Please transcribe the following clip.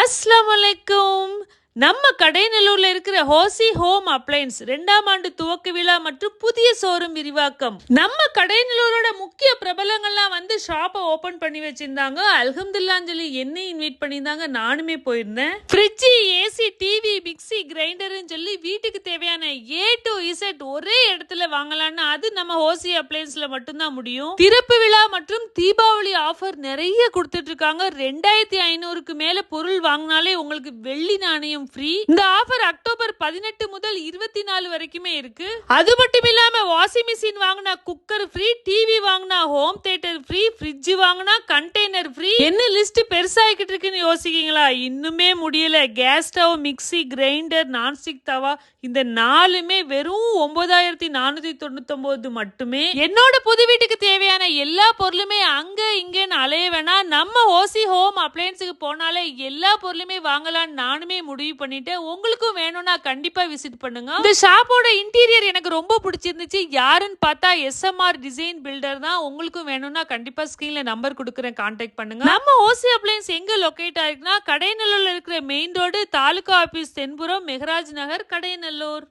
அஸ்லாம் வலைக்கும் நம்ம கடைநல்லூர்ல இருக்கிற ஹோசி ஹோம் அப்ளைன்ஸ் ரெண்டாம் ஆண்டு துவக்க விழா மற்றும் புதிய சோறும் விரிவாக்கம். நம்ம கடைநல்லூரோட முக்கிய பிரபலங்கள்லாம் வந்து ஷாப்பை ஓபன் பண்ணி வச்சிருந்தாங்க. அல்ஹம்துல்லான்னு சொல்லி என்னை இன்வைட் பண்ணியிருந்தாங்க. நானுமே போயிருந்தேன். ஃப்ரிட்ஜி ஏசி டிவி மிக்ஸி கிரைண்டர்னு சொல்லி வீட்டுக்கு தேவையான ஏ டு இசட் ஒரே இடத்துல வாங்கலாம்னு அது நம்ம ஹோசி அப்ளைன்ஸ்ல மட்டும்தான் முடியும். திறப்பு விழா மற்றும் தீபாவளி ஆஃபர் நிறைய கொடுத்துட்டு இருக்காங்க ரெண்டாயிரத்தி ஐநூறுக்கு மேல பொருள் வாங்கினாலே உங்களுக்கு வெள்ளி நாணயம் ஃப்ரீ இந்த ஆஃபர் அக்டோபர் பதினெட்டு முதல் இருபத்தி நாலு வரைக்குமே இருக்கு. அது மட்டும் இல்லாம வாஷிங் மிஷின் வாங்கினா குக்கர் ஃப்ரீ டிவி வாங்கினா ஹோம் தியேட்டர் ஃப்ரீ ஃப்ரிட்ஜ் வாங்கினா கண்டெய்னர் ஃப்ரீ என்ன லிஸ்ட் பெருசாகிக்கிட்டு இருக்குன்னு யோசிக்கீங்களா இன்னுமே முடியல. Gas stove mixie grinder grinder nonstick tawa இந்த நாலுமே வெறும் ஒன்பதாயிரத்தி நானூத்தி தொண்ணூத்தி மட்டுமே. என்னோட புது வீட்டுக்கு தேவையான எல்லா பொருளுமே அங்க இங்கன்னு அலைய வேணாம் நம்ம ஓசி ஹோம் அப்ளையன்ஸுக்கு போனாலே எல்லா பொருளுமே வாங்கலாம்னு நானுமே முடிவு பண்ணிட்டேன் உங்களுக்கும் வேணும்னா கண்டிப்பா விசிட் பண்ணுங்க. இந்த ஷாப்போட இன்டீரியர் எனக்கு ரொம்ப பிடிச்சிருந்துச்சு. யாருன்னு பார்த்தா எஸ்எம்ஆர் டிசைன் பில்டர் தான். உங்களுக்கும் வேணும்னா கண்டிப்பா ஸ்கிரீன்ல நம்பர் கொடுக்குறேன் கான்டாக்ட் பண்ணுங்க. நம்ம ஓசி அப்ளையன்ஸ் எங்க லொக்கேட் ஆயிருக்குன்னா கடைநல்லூர்ல இருக்கிற மெயின் ரோடு தாலுகா ஆபீஸ் தென்புறம் மெகராஜ் நகர் கடைநல்லூர்